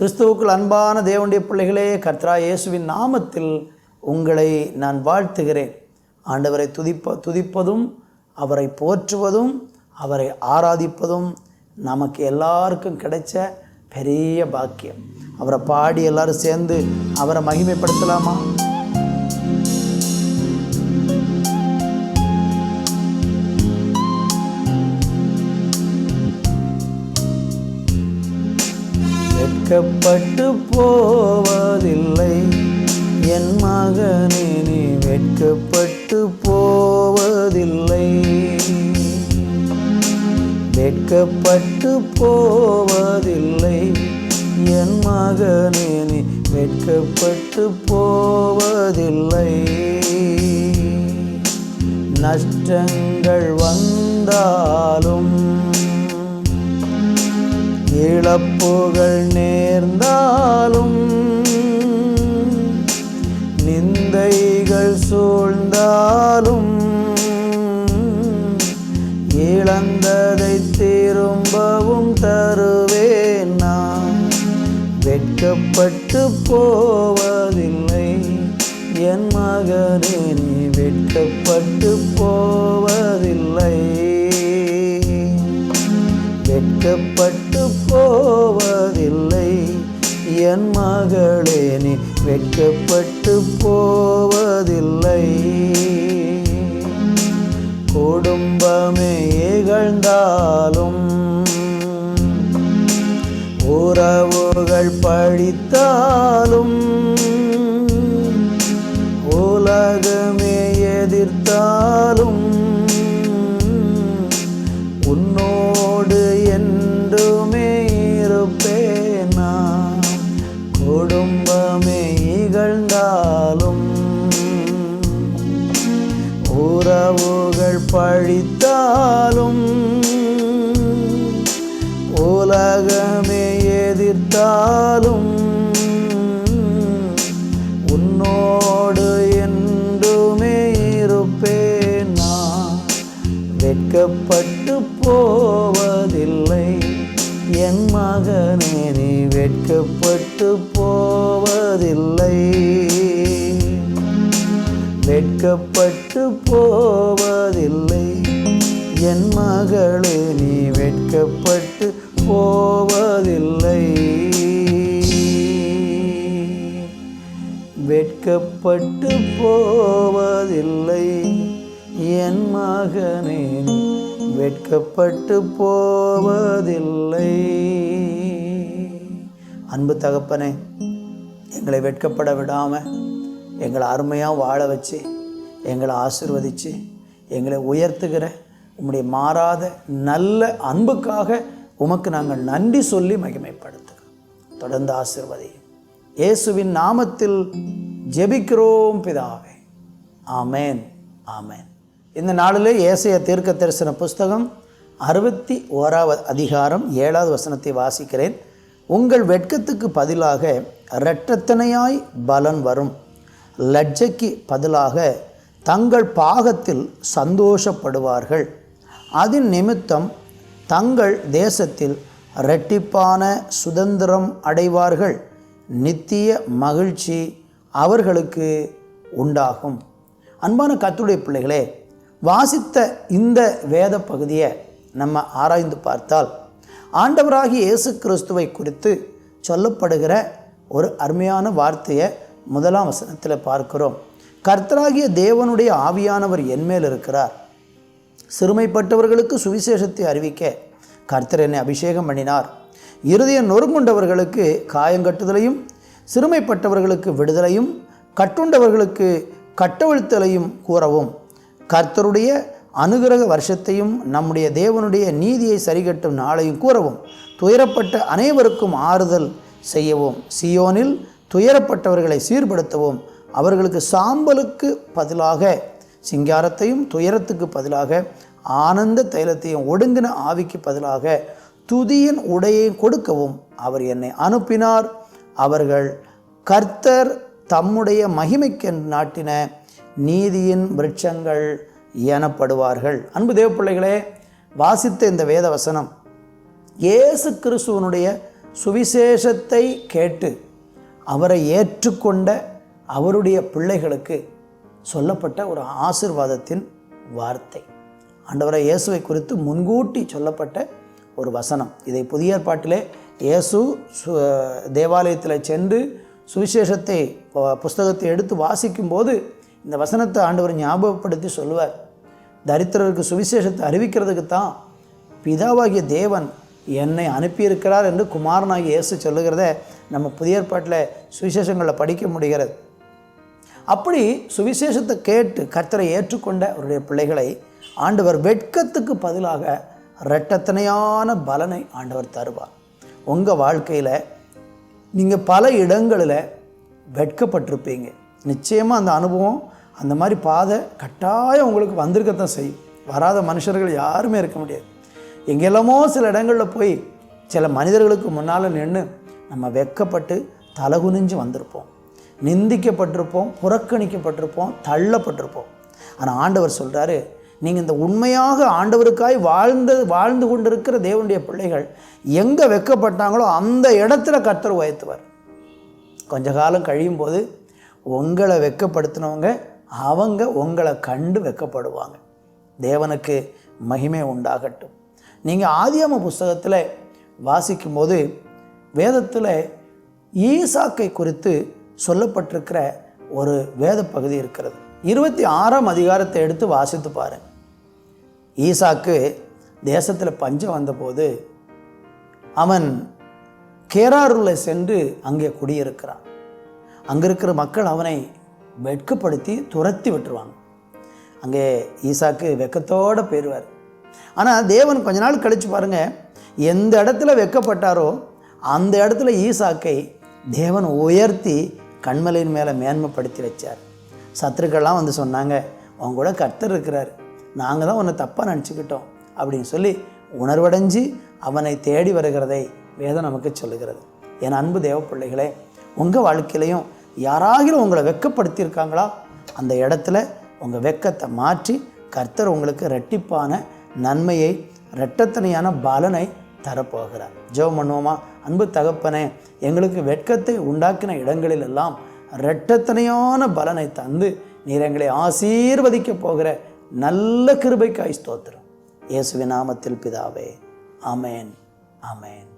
கிறிஸ்துவுக்குள் அன்பான தேவனுடைய பிள்ளைகளே கர்த்தரா இயேசுவின் நாமத்தில் உங்களை நான் வாழ்த்துகிறேன். ஆண்டவரை துதிப்ப துதிப்பதும் அவரை போற்றுவதும் அவரை ஆராதிப்பதும் நமக்கு எல்லாருக்கும் கிடைச்ச பெரிய பாக்கியம். அவரை பாடி எல்லாரும் சேர்ந்து அவரை மகிமைப்படுத்தலாமா? வெட்கப்பட்டு போவதில்லை. என் மகனே நீ வெட்கப்பட்டு போவதில்லை. வெட்கப்பட்டு போவதில்லை. என் மகனே நீ வெட்கப்பட்டு போவதில்லை. நஷ்டங்கள் வந்தாலும் இழப்புகள் நேர்ந்தாலும் நிந்தைகள் சூழ்ந்தாலும் இழந்ததை திரும்பவும் தருவேன் நான். வெட்கப்பட்டு போவதில்லை என் மகனே நீ வெட்கப்பட்டு போவதில்லை. வெட்கப்பட்டு போவதில்லை. என் மகளே நீ வெட்கப்பட்டு போவதில்லை. உறவுகள் பழித்தாலும் உலகமே எதிர்த்தாலும் உன்னோடு என்றுமே இருப்பேன் நான். வெட்கப்பட்டு மகளே நீ வெட்கப்பட்டு போவதில்லை. வெட்கப்பட்டு போவதில்லை. என் மகனே வெட்கப்பட்டு போவதில்லை. அன்பு தகப்பனே எங்களை வெட்கப்பட விடாமல் எங்களை அருமையாக வாழ வச்சு எங்களை ஆசிர்வதித்து எங்களை உயர்த்துகிற உம்முடைய மாறாத நல்ல அன்புக்காக உமக்கு நாங்கள் நன்றி சொல்லி மகிமைப்படுத்துகிறோம். தொடர்ந்து ஆசிர்வதி. இயேசுவின் நாமத்தில் ஜெபிக்கிறோம் பிதாவே. ஆமேன் ஆமேன். இந்த நாளிலே ஏசைய தீர்க்க தரிசன புஸ்தகம் அறுபத்தி ஓராவது அதிகாரம் ஏழாவது வசனத்தை வாசிக்கிறேன். உங்கள் வெட்கத்துக்கு பதிலாக இரட்டத்தனையாய் பலன் வரும். லட்சைக்கு பதிலாக தங்கள் பாகத்தில் சந்தோஷப்படுவார்கள். அதன் நிமித்தம் தங்கள் தேசத்தில் இரட்டிப்பான சுதந்திரம் அடைவார்கள். நித்திய மகிழ்ச்சி அவர்களுக்கு உண்டாகும். அன்பான கத்துடைய பிள்ளைகளே வாசித்த இந்த வேத பகுதியை நம்ம ஆராய்ந்து பார்த்தால் ஆண்டவராகி இயேசு கிறிஸ்துவை குறித்து சொல்லப்படுகிற ஒரு அருமையான வார்த்தையை முதலாம் வசனத்தில் பார்க்கிறோம். கர்த்தராகிய தேவனுடைய ஆவியானவர் என்மேல் இருக்கிறார். சிறுமைப்பட்டவர்களுக்கு சுவிசேஷத்தை அறிவிக்க கர்த்தர் என்னை அபிஷேகம் பண்ணினார். இருதயம் நொறுங்குண்டவர்களுக்கு காயங்கட்டுதலையும் சிறுமைப்பட்டவர்களுக்கு விடுதலையும் கட்டுண்டவர்களுக்கு கட்டவிழ்த்தலையும் கூறவும். கர்த்தருடைய அனுகிரக வருஷத்தையும் நம்முடைய தேவனுடைய நீதியை சரிகட்டும் நாளையும் கூறவும். துயரப்பட்ட அனைவருக்கும் ஆறுதல் செய்யவும். சியோனில் துயரப்பட்டவர்களை சீர்படுத்தவும். அவர்களுக்கு சாம்பலுக்கு பதிலாக சிங்காரத்தையும் துயரத்துக்கு பதிலாக ஆனந்த தைலத்தையும் ஒடுங்கின ஆவிக்கு பதிலாக துதியின் உடையை கொடுக்கவும் அவர் என்னை அனுப்பினார். அவர்கள் கர்த்தர் தம்முடைய மகிமைக்கு நாட்டின நீதியின் விருட்சங்கள் எனப்படுவார்கள். அன்பு தேவ பிள்ளைகளே வாசித்த இந்த வேத வசனம் இயேசு கிறிஸ்துவனுடைய சுவிசேஷத்தை கேட்டு அவரை ஏற்றுக்கொண்ட அவருடைய பிள்ளைகளுக்கு சொல்லப்பட்ட ஒரு ஆசிர்வாதத்தின் வார்த்தை. ஆண்டவரை இயேசுவை குறித்து முன்கூட்டி சொல்லப்பட்ட ஒரு வசனம். இதை புதிய ஏற்பாட்டிலே இயேசு சு தேவாலயத்தில் சென்று சுவிசேஷத்தை புஸ்தகத்தை எடுத்து வாசிக்கும்போது இந்த வசனத்தை ஆண்டவர் ஞாபகப்படுத்தி சொல்லுவார். தரித்திரருக்கு சுவிசேஷத்தை அறிவிக்கிறதுக்கு தான் பிதாவாகிய தேவன் என்னை அனுப்பியிருக்கிறார் என்று குமாரனாகிய இயேசு சொல்லுகிறத நம்ம புதிய ஏற்பாட்டில் சுவிசேஷங்களில் படிக்க முடிகிறது. அப்படி சுவிசேஷத்தை கேட்டு கர்த்தரை ஏற்றுக்கொண்ட அவருடைய பிள்ளைகளை ஆண்டவர் வெட்கத்துக்கு பதிலாக இரட்டத்தனையான பலனை ஆண்டவர் தருவார். உங்கள் வாழ்க்கையில் நீங்கள் பல இடங்களில் வெட்கப்பட்டிருப்பீங்க. நிச்சயமாக அந்த அனுபவம் அந்த மாதிரி பாதை கட்டாயம் உங்களுக்கு வந்திருக்கத்தான் செய்யும். வராத மனுஷர்கள் யாருமே இருக்க முடியாது. எங்கெல்லாமோ சில இடங்களில் போய் சில மனிதர்களுக்கு முன்னால் நின்று நம்ம வெட்கப்பட்டு தலகுனிஞ்சு வந்திருப்போம். நிந்திக்கப்பட்டிருப்போம் புறக்கணிக்கப்பட்டிருப்போம் தள்ளப்பட்டிருப்போம். ஆனால் ஆண்டவர் சொல்கிறாரு நீங்கள் இந்த உண்மையாக ஆண்டவருக்காய் வாழ்ந்து வாழ்ந்து கொண்டிருக்கிற தேவனுடைய பிள்ளைகள் எங்கே வெட்கப்பட்டாங்களோ அந்த இடத்துல கர்த்தர் உயர்த்துவார். கொஞ்ச காலம் கழியும் போது உங்களை வெட்கப்படுத்தினவங்க அவங்க உங்களை கண்டு வெட்கப்படுவாங்க தேவனுக்கு மகிமை உண்டாகட்டும். நீங்கள் ஆதியாம புஸ்தகத்தில் வாசிக்கும்போது வேதத்தில் ஈசாக்கை குறித்து சொல்லப்பட்டிருக்கிற ஒரு வேத பகுதி இருக்கிறது. இருபத்தி ஆறாம் அதிகாரத்தை எடுத்து வாசித்து பாரு. ஈசாக்கு தேசத்தில் பஞ்சம் வந்தபோது அவன் கேராருல சென்று அங்கே குடியிருக்கிறான். அங்கே இருக்கிற மக்கள் அவனை வெட்கப்படுத்தி துரத்தி விட்டுருவாங்க. அங்கே ஈசாக்கு வெக்கத்தோடு போயிடுவார் ஆனால் தேவன் கொஞ்ச நாள் கழித்து பாருங்கள் எந்த இடத்துல வெக்கப்பட்டாரோ அந்த இடத்துல ஈசாக்கை தேவன் உயர்த்தி கண்மலையின் மேலே மேன்மைப்படுத்தி வச்சார். சத்துருக்கள்லாம் வந்து சொன்னாங்க அவங்க கூட கர்த்தர் இருக்கிறார். நாங்கள் தான் உன்னை தப்பாக நினச்சிக்கிட்டோம். அப்படின்னு சொல்லி உணர்வடைஞ்சு அவனை தேடி வருகிறதை வேதம் நமக்கு சொல்லுகிறது. என் அன்பு தேவ பிள்ளைகளே உங்கள் வாழ்க்கையிலையும் யாராகிலும் உங்களை வெக்கப்படுத்தியிருக்காங்களா? அந்த இடத்துல உங்கள் வெக்கத்தை மாற்றி கர்த்தர் உங்களுக்கு ரெட்டிப்பான நன்மையை இரட்டத்தனையான பலனை தரப்போகிறார். ஜெபம் பண்ணுவோமா? அன்பு தகப்பனே எங்களுக்கு வெட்கத்தை உண்டாக்கின இடங்களிலெல்லாம் இரட்டத்தனையான பலனை தந்து நீர் எங்களை ஆசீர்வதிக்கப் போகிற நல்ல கிருபைக்காய் ஸ்தோத்திரம். இயேசுவின் நாமத்தில் பிதாவே. அமேன் அமேன்